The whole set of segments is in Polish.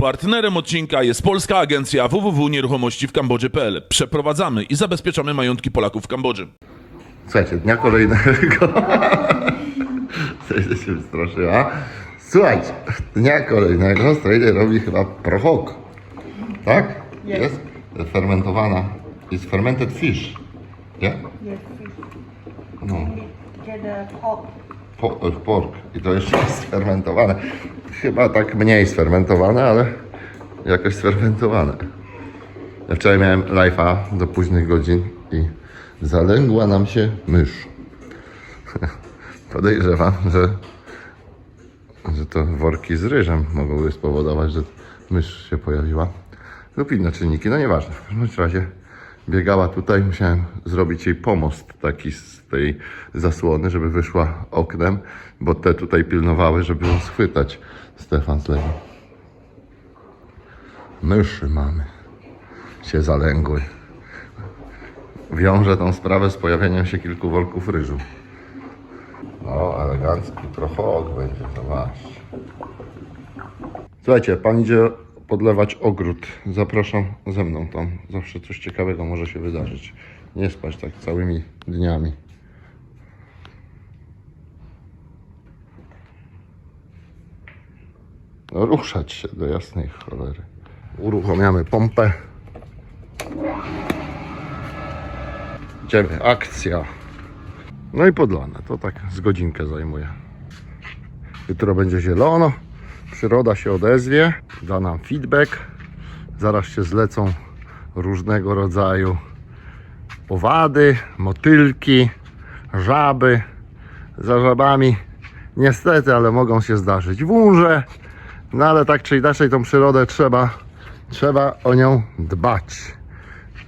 Partnerem odcinka jest polska agencja www.nieruchomości w Kambodży.pl. Przeprowadzamy i zabezpieczamy majątki Polaków w Kambodży. Słuchajcie, dnia kolejnego. Coś się wystraszyła. Słuchajcie, dnia kolejnego Strejdzie robi chyba prochok. Tak? Jest? Fermentowana. Jest fermented fish. Nie? Yes, fish. No. Get pork. Po, pork. I to jeszcze jest sfermentowane. Chyba tak mniej sfermentowane, ale jakoś sfermentowane. Ja wczoraj miałem live'a do późnych godzin i zalęgła nam się mysz. Podejrzewam, że, że to worki z ryżem mogłyby spowodować, że mysz się pojawiła. Lub inne czynniki, no nieważne. W każdym razie biegała tutaj, musiałem zrobić jej pomost taki z tej zasłony, żeby wyszła oknem, bo te tutaj pilnowały, żeby ją schwytać. Stefan z lewej. Myszy mamy. Się zalęgły. Wiąże tą sprawę z pojawieniem się kilku worków ryżu. O, elegancki prochok będzie, zobaczcie. Słuchajcie, pan idzie podlewać ogród. Zapraszam ze mną tam. Zawsze coś ciekawego może się wydarzyć. Nie spać tak całymi dniami. Ruszać się do jasnej cholery. Uruchamiamy pompę. Idziemy, akcja. No i podlane. To tak z godzinkę zajmuje. Jutro będzie zielono. Przyroda się odezwie, da nam feedback. Zaraz się zlecą różnego rodzaju owady, motylki, żaby. Za żabami niestety, ale mogą się zdarzyć wąże. No ale tak czy inaczej tą przyrodę trzeba, trzeba o nią dbać.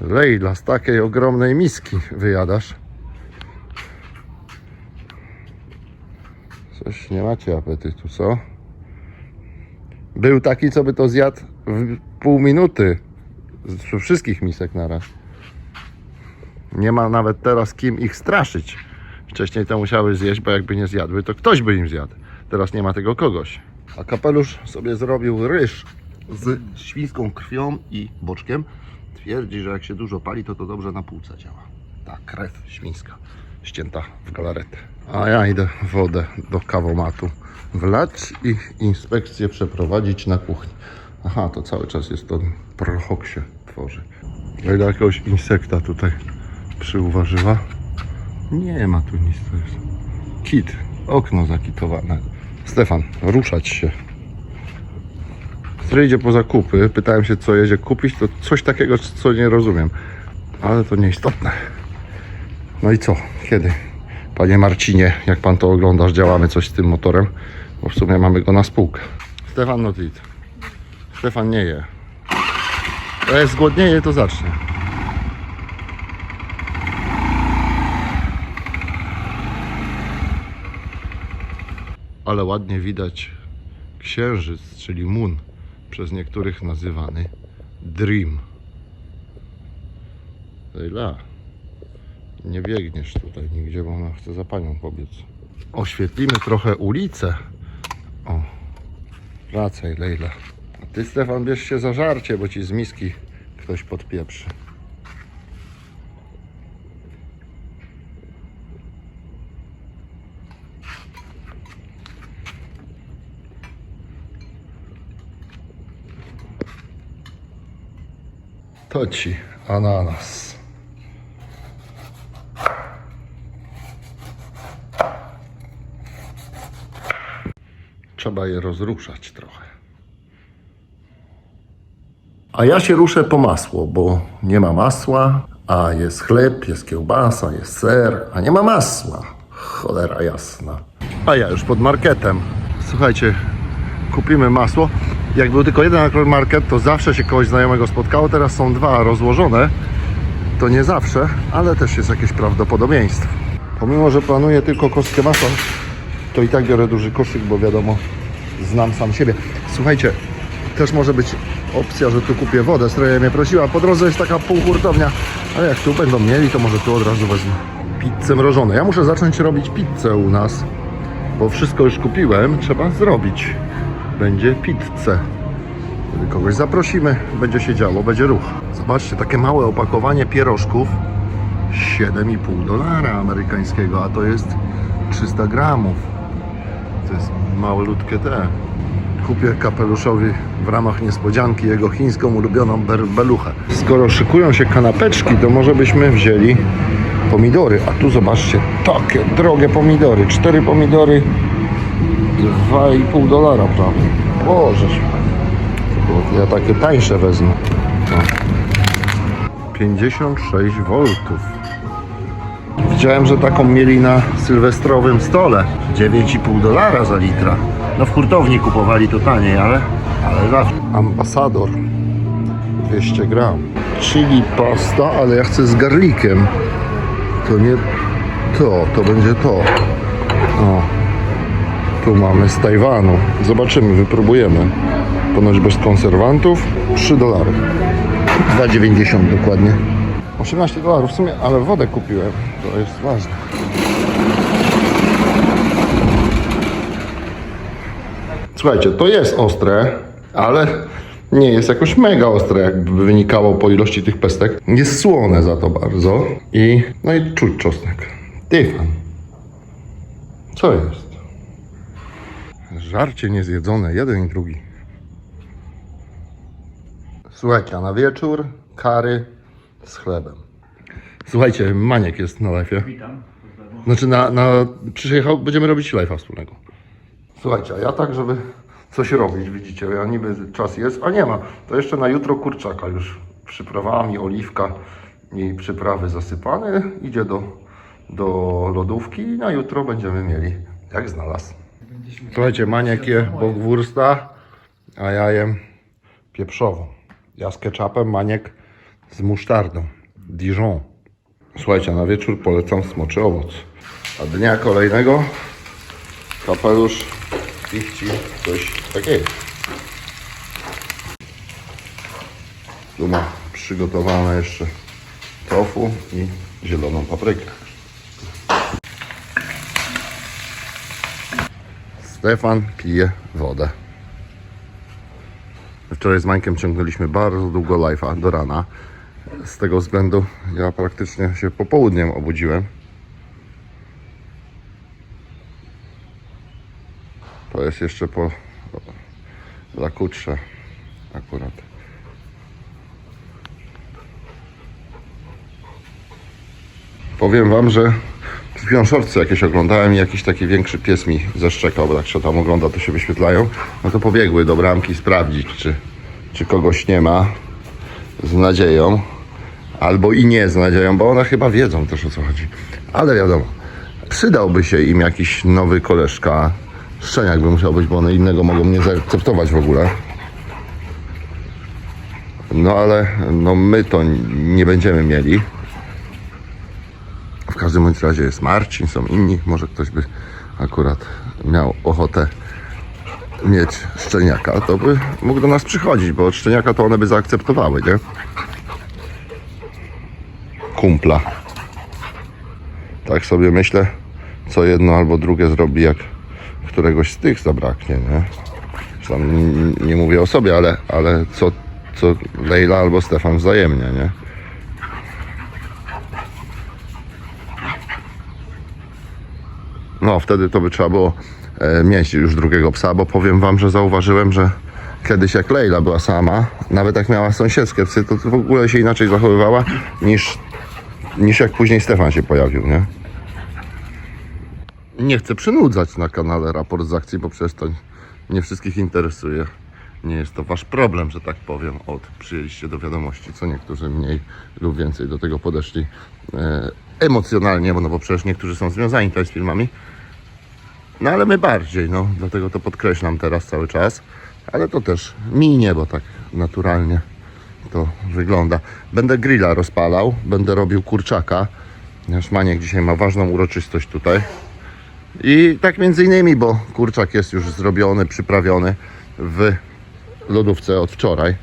Lejla, z takiej ogromnej miski wyjadasz. Coś nie macie apetytu, co? Był taki, co by to zjadł w pół minuty z wszystkich misek naraz. Nie ma nawet teraz kim ich straszyć. Wcześniej to musiały zjeść, bo jakby nie zjadły, to ktoś by im zjadł. Teraz nie ma tego kogoś. A kapelusz sobie zrobił ryż z świńską krwią i boczkiem. Twierdzi, że jak się dużo pali, to to dobrze na półce działa. Ta krew świńska ścięta w galaretę. A ja idę wodę do kawomatu wlać i inspekcję przeprowadzić na kuchni. Aha, to cały czas jest to prochok się tworzy. Ile jakiegoś insekta tutaj przyuważyła? Nie ma tu nic, to jest kit, okno zakitowane. Stefan, ruszać się. Który idzie po zakupy, pytałem się co jedzie kupić, to coś takiego, co nie rozumiem. Ale to nieistotne. No i co? Kiedy? Panie Marcinie, jak pan to oglądasz, działamy coś z tym motorem, bo w sumie mamy go na spółkę. Stefan Notit. Stefan nie je. To jak zgłodnieje, to zacznie. Ale ładnie widać księżyc, czyli moon, przez niektórych nazywany dream. Lejla. Nie biegniesz tutaj nigdzie, bo ona chce za panią pobiec. Oświetlimy trochę ulicę. O, wracaj Lejla. A ty Stefan bierz się za żarcie, bo ci z miski ktoś podpieprzy. To ci ananas. Trzeba je rozruszać trochę. A ja się ruszę po masło, bo nie ma masła, a jest chleb, jest kiełbasa, jest ser, a nie ma masła. Cholera jasna. A ja już pod marketem. Słuchajcie, kupimy masło. Jak był tylko jeden market, to zawsze się kogoś znajomego spotkało. Teraz są dwa rozłożone. To nie zawsze, ale też jest jakieś prawdopodobieństwo. Pomimo, że planuję tylko kostkę masła, to i tak biorę duży koszyk, bo wiadomo, znam sam siebie. Słuchajcie, też może być opcja, że tu kupię wodę. Stroja mnie prosiła. Po drodze jest taka półhurtownia, ale jak tu będą mieli, to może tu od razu wezmę. Pizzę mrożone. Ja muszę zacząć robić pizzę u nas, bo wszystko już kupiłem. Trzeba zrobić. Będzie pizzę. Kiedy kogoś zaprosimy, będzie się działo, będzie ruch. Zobaczcie, takie małe opakowanie pierożków 7,5 dolara amerykańskiego, a to jest 300 gramów. To jest malutkie te. Kupię kapeluszowi w ramach niespodzianki jego chińską ulubioną beluchę. Skoro szykują się kanapeczki, to może byśmy wzięli pomidory. A tu zobaczcie, takie drogie pomidory. Cztery pomidory, 2,5 dolara prawie. Boże święty. Ja takie tańsze wezmę. No. 56 V. Widziałem, że taką mieli na sylwestrowym stole. 9,5 dolara za litra. No w hurtowni kupowali to taniej, ale, ale zawsze. Ambasador. 200 gram. Chili pasta, ale ja chcę z garlikiem. To nie to, to będzie to. O. Tu mamy z Tajwanu. Zobaczymy, wypróbujemy. Ponoć bez konserwantów. 3 dolary. 2,90 dokładnie. 18 dolarów w sumie, ale wodę kupiłem. To jest ważne. Słuchajcie, to jest ostre, ale nie jest jakoś mega ostre, jakby wynikało po ilości tych pestek. Jest słone za to bardzo i no i czuć czosnek. Tyfan. Co jest? Żarcie niezjedzone, jeden i drugi. Słuchajcie, na wieczór kary z chlebem. Słuchajcie, Maniek jest na live'ie. Witam. Znaczy na, na przyjechał, będziemy robić live'a wspólnego. Słuchajcie, a ja tak, żeby coś robić, widzicie, ja niby czas jest, a nie ma. To jeszcze na jutro kurczaka już przyprawami, oliwka i przyprawy zasypane. Idzie do, do lodówki i na jutro będziemy mieli, jak znalazł. Słuchajcie, Maniek je bogwursta, a ja jem pieprzową. Ja z ketchupem, Maniek z musztardą. Dijon. Słuchajcie, na wieczór polecam smoczy owoc. A dnia kolejnego kapelusz pichci coś takiego. Tu ma przygotowane jeszcze tofu i zieloną paprykę. Stefan pije wodę. Wczoraj z Mańkiem ciągnęliśmy bardzo długo live'a do rana. Z tego względu ja praktycznie się popołudniem obudziłem. To jest jeszcze po zakutrze akurat. Powiem wam, że w piąszorce jakieś oglądałem i jakiś taki większy pies mi zaszczekał, bo jak się tam ogląda, to się wyświetlają. No to pobiegły do bramki sprawdzić, czy, czy kogoś nie ma z nadzieją, albo i nie z nadzieją, bo one chyba wiedzą też o co chodzi. Ale wiadomo, przydałby się im jakiś nowy koleżka. Szczeniak by musiał być, bo one innego mogą nie zaakceptować w ogóle. No ale no my to nie będziemy mieli. W każdym bądź razie jest Marcin, są inni. Może ktoś by akurat miał ochotę mieć szczeniaka, to by mógł do nas przychodzić, bo od szczeniaka to one by zaakceptowały, nie? Kumpla. Tak sobie myślę, co jedno albo drugie zrobi, jak któregoś z tych zabraknie, nie? Nie mówię o sobie, ale, ale co, co Leila albo Stefan wzajemnie, nie? No, wtedy to by trzeba było e, mieć już drugiego psa, bo powiem wam, że zauważyłem, że kiedyś jak Leila była sama, nawet jak miała sąsiedzkie psy, to w ogóle się inaczej zachowywała niż, niż jak później Stefan się pojawił, nie? Nie chcę przynudzać na kanale raport z akcji, bo przecież to nie wszystkich interesuje. Nie jest to wasz problem, że tak powiem. Od przyjęliście do wiadomości, co niektórzy mniej lub więcej do tego podeszli e, emocjonalnie, bo, no bo przecież niektórzy są związani tutaj z filmami. No ale my bardziej, no dlatego to podkreślam teraz cały czas. Ale to też minie, bo tak naturalnie to wygląda. Będę grilla rozpalał, będę robił kurczaka. Nasz Maniek dzisiaj ma ważną uroczystość tutaj. I tak między innymi, bo kurczak jest już zrobiony, przyprawiony w lodówce od wczoraj,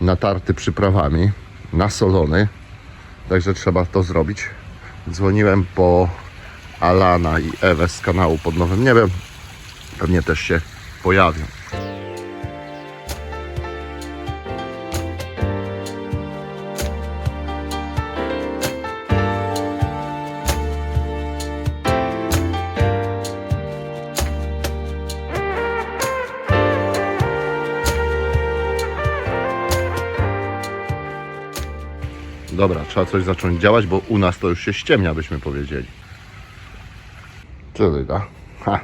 natarty przyprawami, nasolony. Także trzeba to zrobić. Dzwoniłem po Alana i Ewę z kanału pod Nowym Niebem. Pewnie też się pojawią. Dobra, trzeba coś zacząć działać, bo u nas to już się ściemnia, byśmy powiedzieli. Co ty da? Ha.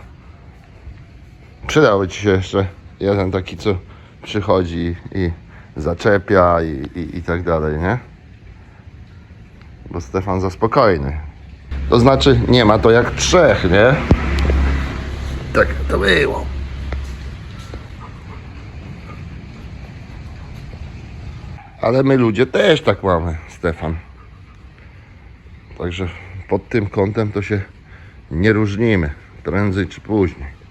Przydałby ci się jeszcze jeden taki, co przychodzi i zaczepia i, i, i tak dalej, nie? Bo Stefan za spokojny. To znaczy, nie ma to jak trzech, nie? Tak to było. Ale my ludzie też tak mamy, Stefan. Także pod tym kątem to się nie różnimy. Prędzej czy później.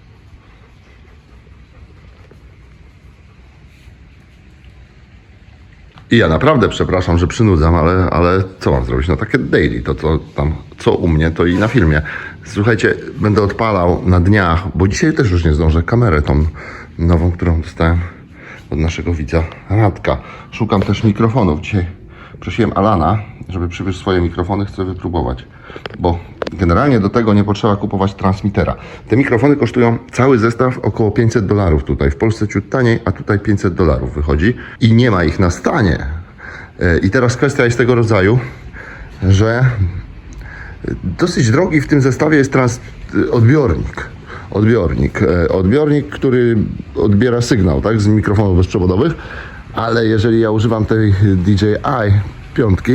I ja naprawdę przepraszam, że przynudzam, ale, ale co mam zrobić? No takie daily, to co tam, co u mnie, to i na filmie. Słuchajcie, będę odpalał na dniach, bo dzisiaj też już nie zdążę, kamerę tą nową, którą dostałem od naszego widza Radka. Szukam też mikrofonów. Dzisiaj prosiłem Alana, żeby przywiózł swoje mikrofony, chcę wypróbować. Bo generalnie do tego nie potrzeba kupować transmitera. Te mikrofony kosztują cały zestaw około 500 dolarów tutaj. W Polsce ciut taniej, a tutaj 500 dolarów wychodzi. I nie ma ich na stanie. E, I teraz kwestia jest tego rodzaju, że Dosyć drogi w tym zestawie jest trans- odbiornik. Odbiornik. E, Odbiornik, który odbiera sygnał tak, z mikrofonów bezprzewodowych, ale jeżeli ja używam tej DJI piątki,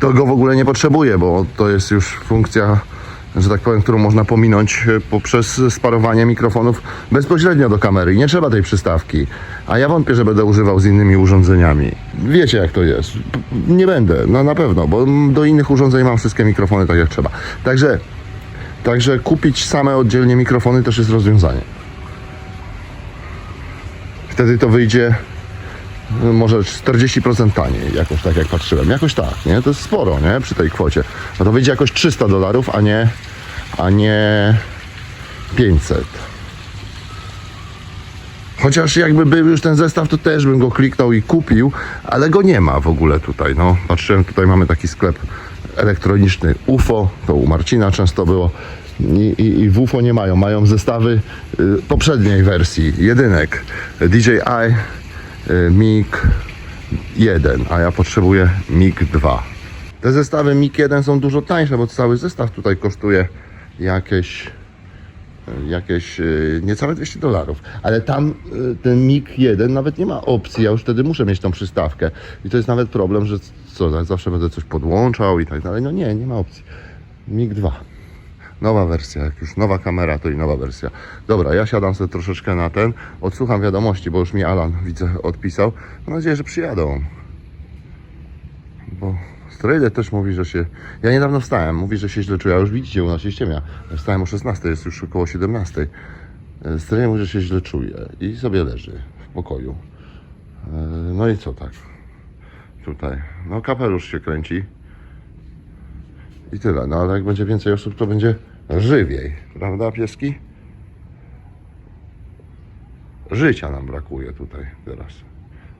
to go w ogóle nie potrzebuję, bo to jest już funkcja, że tak powiem, którą można pominąć e, poprzez sparowanie mikrofonów bezpośrednio do kamery. I Nie trzeba tej przystawki. A ja wątpię, że będę używał z innymi urządzeniami. Wiecie jak to jest. Nie będę, no na pewno, bo do innych urządzeń mam wszystkie mikrofony tak jak trzeba. Także, także kupić same oddzielnie mikrofony też jest rozwiązanie. Wtedy to wyjdzie no, może 40% taniej, jakoś tak jak patrzyłem. Jakoś tak, nie? To jest sporo, nie? Przy tej kwocie. No to wyjdzie jakoś 300 dolarów, a nie, a nie 500. Chociaż jakby był już ten zestaw, to też bym go kliknął i kupił, ale go nie ma w ogóle tutaj. No, patrzyłem, tutaj mamy taki sklep elektroniczny UFO, to u Marcina często było. I, i, i w UFO nie mają, mają zestawy y, poprzedniej wersji, jedynek DJI y, MiG 1, a ja potrzebuję MiG 2. Te zestawy MiG 1 są dużo tańsze, bo cały zestaw tutaj kosztuje jakieś jakieś y, niecałe 200 dolarów. Ale tam y, ten MiG-1 nawet nie ma opcji, ja już wtedy muszę mieć tą przystawkę. I to jest nawet problem, że co, zawsze będę coś podłączał i tak dalej. No nie, nie ma opcji. MiG-2. Nowa wersja, jak już nowa kamera, to i nowa wersja. Dobra, ja siadam sobie troszeczkę na ten, odsłucham wiadomości, bo już mi Alan, widzę, odpisał. Mam nadzieję, że przyjadą. Bo Strejder też mówi, że się... Ja niedawno wstałem, mówi, że się źle czuję, a już widzicie, u nas się ściemia. Wstałem o 16, jest już około 17. Strejder mówi, że się źle czuje i sobie leży w pokoju. E, No i co tak? Tutaj. No kapelusz się kręci. I tyle. No ale jak będzie więcej osób, to będzie żywiej. Prawda, pieski? Życia nam brakuje tutaj teraz.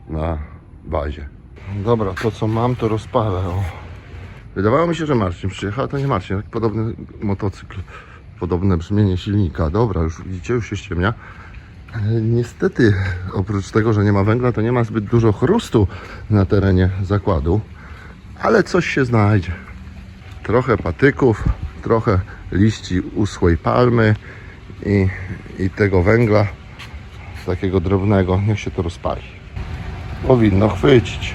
Na bazie. Dobra, to co mam, to rozpalę. O. Wydawało mi się, że Marcin przyjechał, to nie Marcin. Tak podobny motocykl, podobne brzmienie silnika. Dobra, już widzicie, już się ściemnia. Niestety, oprócz tego, że nie ma węgla, to nie ma zbyt dużo chrustu na terenie zakładu, ale coś się znajdzie. Trochę patyków, trochę liści uschłej palmy i, i tego węgla takiego drobnego. Niech się to rozpali. Powinno chwycić.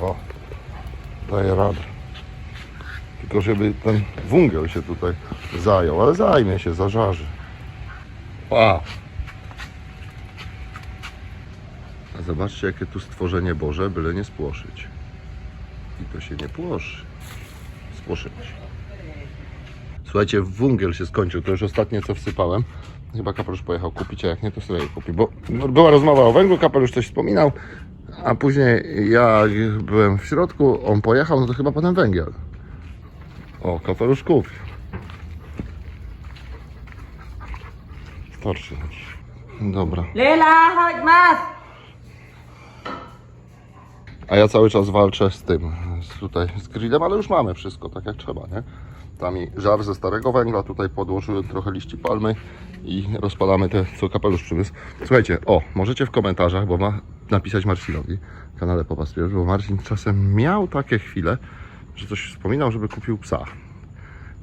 O, daje radę. Tylko żeby ten wungiel się tutaj zajął, ale zajmie się, zażarzy. Wow. A zobaczcie, jakie tu stworzenie Boże, byle nie spłoszyć. I to się nie płoszy. Spłoszyło się. Słuchajcie, wungiel się skończył, to już ostatnie co wsypałem. Chyba kapelusz pojechał kupić, a jak nie, to sobie kupi, bo była rozmowa o węglu, kapelusz coś wspominał, a później ja byłem w środku, on pojechał, no to chyba potem węgiel. O, kapelusz kupił. Starczy. Dobra. Leila, chodź mas! A ja cały czas walczę z tym, z tutaj z grillem, ale już mamy wszystko tak jak trzeba, nie? Tam żar ze starego węgla, tutaj podłożyłem trochę liści palmy i rozpalamy te, co kapelusz przywiózł. Słuchajcie, o, możecie w komentarzach, bo ma napisać Marcinowi kanale Popas bo Marcin czasem miał takie chwile, że coś wspominał, żeby kupił psa.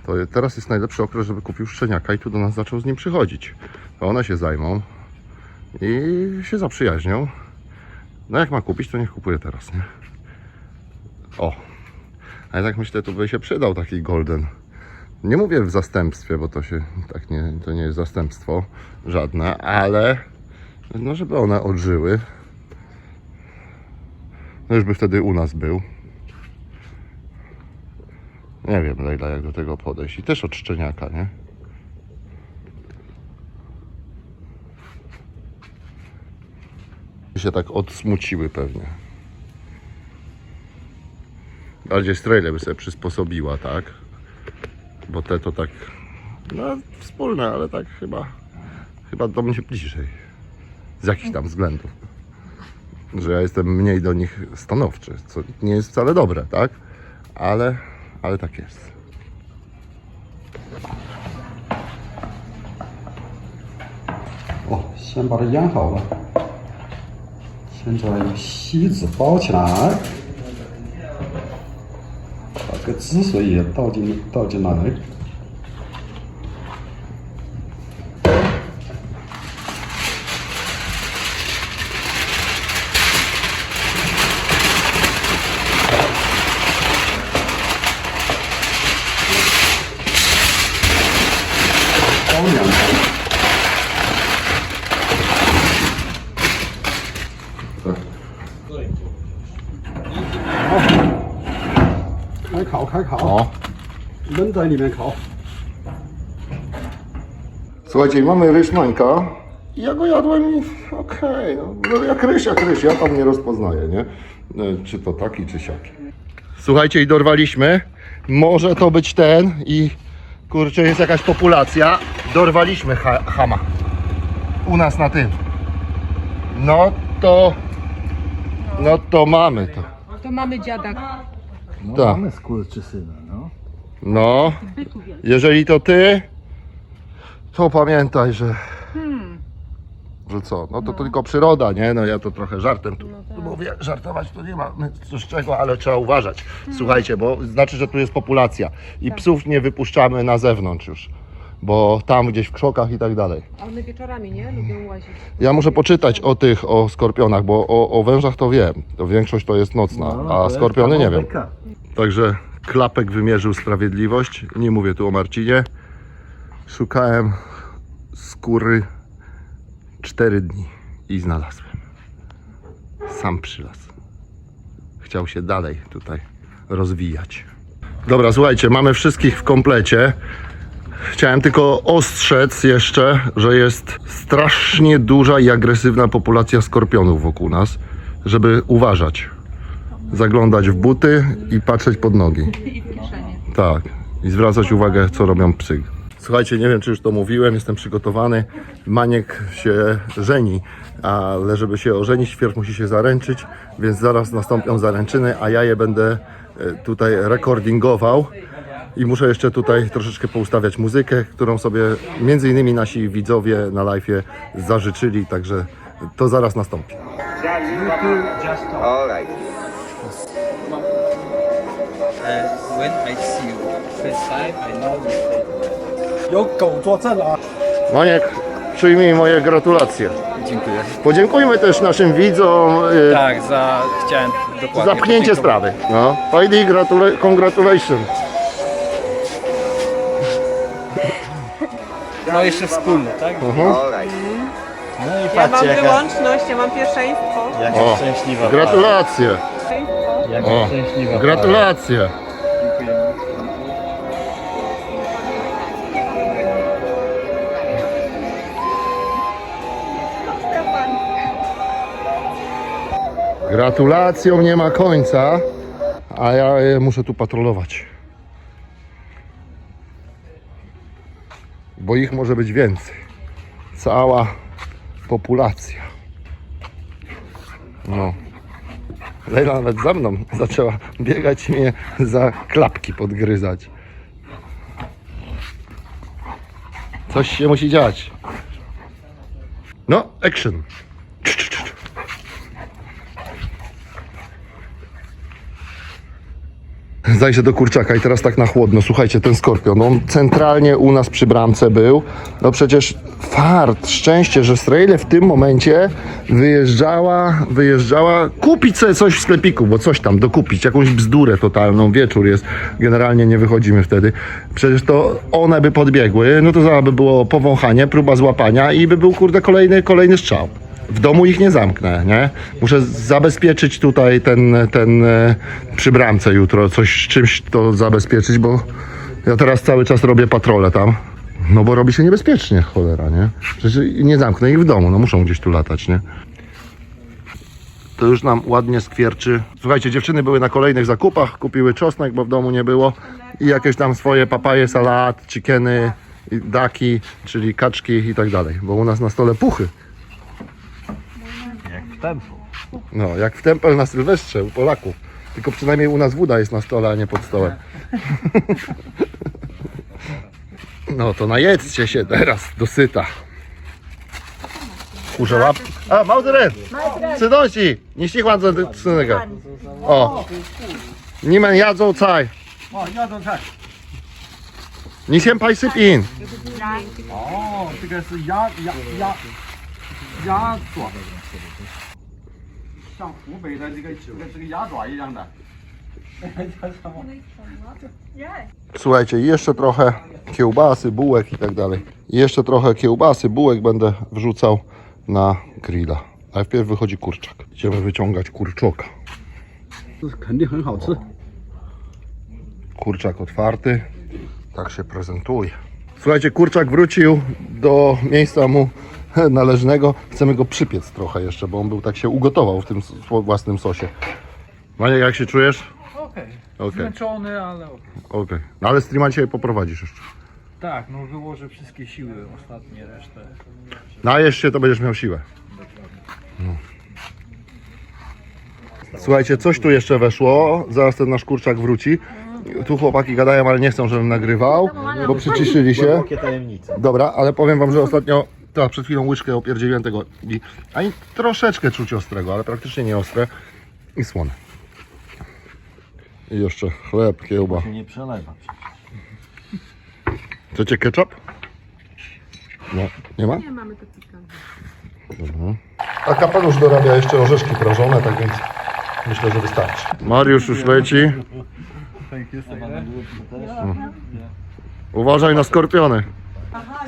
To teraz jest najlepszy okres, żeby kupił szczeniaka i tu do nas zaczął z nim przychodzić. To one się zajmą i się zaprzyjaźnią. No jak ma kupić, to niech kupuje teraz, nie? O, a ja tak myślę, to by się przydał taki golden. Nie mówię w zastępstwie, bo to się tak nie, to nie jest zastępstwo żadne, ale no żeby one odżyły. No już by wtedy u nas był. Nie wiem, Lejla, jak do tego podejść. I też od szczeniaka, nie? się tak odsmuciły pewnie. Bardziej Strejle by sobie przysposobiła, tak? Bo te to tak, no wspólne, ale tak chyba, chyba do mnie bliżej. Z jakichś tam względów. Że ja jestem mniej do nich stanowczy, co nie jest wcale dobre, tak? Ale, ale tak jest. 哦，先把它腌好了，现在用锡纸包起来，把这 个汁水也倒进倒进来。在里面烤。 Słuchajcie, mamy ryż mańka. I ja go jadłem i okej, no, no jak ryż, jak ryż, ja tam nie rozpoznaję, nie? No, Czy to taki, czy siaki. Słuchajcie, i dorwaliśmy. Może to być ten i kurczę, jest jakaś populacja. Dorwaliśmy ha hama. U nas na tym. No to... No to mamy to. To mamy dziadak. Tak. Mamy skurczysyna, no. No, jeżeli to ty, to pamiętaj, że. Że co? No to tylko przyroda, nie? No ja to trochę żartem tu mówię, żartować to nie ma z czego, ale trzeba uważać. Słuchajcie, bo znaczy, że tu jest populacja i psów nie wypuszczamy na zewnątrz już, bo tam gdzieś w krzokach i tak dalej. A one wieczorami, nie? Lubią łazić. Ja muszę poczytać o tych, o skorpionach, bo o, o wężach to wiem. To większość to jest nocna, No, to a skorpiony nie wiem. Także klapek wymierzył sprawiedliwość. Nie mówię tu o Marcinie. Szukałem skóry 4 dni i znalazłem. Sam przylas. Chciał się dalej tutaj rozwijać. Dobra, słuchajcie, mamy wszystkich w komplecie. Chciałem tylko ostrzec jeszcze, że jest strasznie duża i agresywna populacja skorpionów wokół nas, żeby uważać zaglądać w buty i patrzeć pod nogi. I w kieszenie. Tak. I zwracać uwagę, co robią psy. Słuchajcie, nie wiem, czy już to mówiłem, jestem przygotowany. Maniek się żeni, ale żeby się ożenić, wpierw musi się zaręczyć, więc zaraz nastąpią zaręczyny, a ja je będę e, tutaj recordingował. I muszę jeszcze tutaj troszeczkę poustawiać muzykę, którą sobie między innymi nasi widzowie na live'ie zażyczyli, także to zaraz nastąpi. All right. Uh, when I see you first time, I know you. 有狗作证啊！ Maniek, przyjmij moje gratulacje. Dziękuję. Podziękujmy też naszym widzom e, Tak, za chciałem dokładnie. Zapchnięcie podziękować. sprawy. No. Fajdy, gratula- congratulations. No jeszcze wspólne, tak? All right. No i Ja patrzcie, mam jaka, wyłączność, ja mam pierwszeństwo. jaka O, szczęśliwa Gratulacje. Jaka O, szczęśliwa. Gratulacje. Gratulacjom nie ma końca, a ja e, muszę tu patrolować. Bo ich może być więcej. Cała populacja. No. Leila nawet za mną zaczęła biegać i mnie za klapki podgryzać. Coś się musi dziać. No, action. Zajrzę do kurczaka i teraz tak na chłodno. Słuchajcie, ten skorpion, on centralnie u nas przy bramce był. No przecież fart, szczęście, że Strejle w tym momencie wyjeżdżała, wyjeżdżała kupić sobie coś w sklepiku, bo coś tam dokupić, jakąś bzdurę totalną. Wieczór jest, generalnie nie wychodzimy wtedy. Przecież to one by podbiegły, no to zaraz by było powąchanie, próba złapania i by był kurde kolejny, kolejny strzał. W domu ich nie zamknę, nie? Muszę zabezpieczyć tutaj ten, ten e, przy bramce jutro, coś czymś to zabezpieczyć, bo ja teraz cały czas robię patrole tam. No bo robi się niebezpiecznie, cholera, nie? Przecież nie zamknę ich w domu, no muszą gdzieś tu latać, nie? To już nam ładnie skwierczy. Słuchajcie, dziewczyny były na kolejnych zakupach, kupiły czosnek, bo w domu nie było i jakieś tam swoje papaje, salat, chickeny, daki, czyli kaczki i tak dalej, bo u nas na stole puchy. Jak w tempo. No, jak w tempel na Sylwestrze u Polaków. Tylko przynajmniej u nas woda jest na stole, a nie pod stołem. No to najedzcie się teraz, dosyta. Kurze łapki. A, Mauderen! Cydosi! Nie ścichłam za synego. O! Nimen jadzą caj. 哦，要种菜。 Nie się paj syp in. 哦，这个是鸭鸭鸭鸭爪，像湖北的这个这个这个鸭爪一样的。 Słuchajcie, jeszcze trochę kiełbasy, bułek i tak dalej. Jeszcze trochę kiełbasy, bułek będę wrzucał na grilla. Ale wpierw wychodzi kurczak. Idziemy wyciągać kurczoka. Kurczak otwarty. Tak się prezentuje. Słuchajcie, kurczak wrócił do miejsca mu należnego. Chcemy go przypiec trochę jeszcze, bo on był tak się ugotował w tym własnym sosie. Maniek, jak się czujesz? Okej. Okej, Zmęczony, ale okej. okej. No ale streama dzisiaj poprowadzisz jeszcze. Tak, no wyłożę wszystkie siły, ostatnie resztę. Najesz się, to będziesz miał siłę. No. Słuchajcie, coś tu jeszcze weszło. Zaraz ten nasz kurczak wróci. Tu chłopaki gadają, ale nie chcą, żebym nagrywał, bo przyciszyli się. Głębokie tajemnice. Dobra, ale powiem wam, że ostatnio, tak, przed chwilą łyżkę opierdzieliłem tego i ani troszeczkę czuć ostrego, ale praktycznie nie ostre i słone. I jeszcze chleb, kiełba. Się nie przelewa. Chcecie ketchup? No, nie ma? Nie mamy to pikantne. Dobra. A kapelusz dorabia jeszcze orzeszki prażone, tak więc myślę, że wystarczy. Mariusz już leci. Uważaj na skorpiony.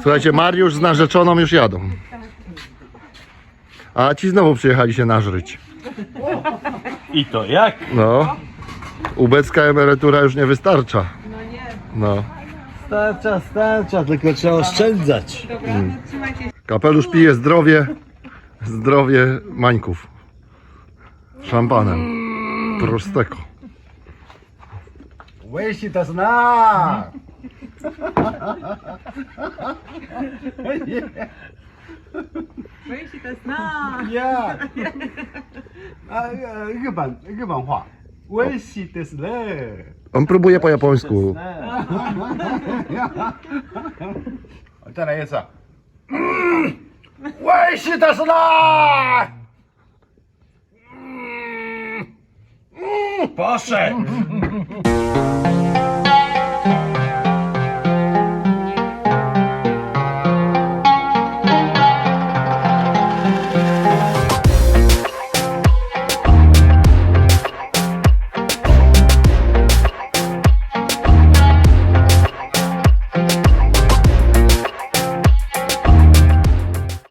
Słuchajcie, Mariusz z narzeczoną już jadą. A ci znowu przyjechali się nażryć. I to jak? No. Ubecka emerytura już nie wystarcza. No nie. No. Starcza, starcza, tylko trzeba oszczędzać. Dobra, trzymajcie się. Kapelusz pije zdrowie, zdrowie mańków. Szampanem. Prosteko. 危险的是呢。 Wyjście to jest na. 呀，啊呃，日本日本话， Łysy to źle. On próbuje po japońsku. A teraz jest co? Łysy to źle! Poszedł!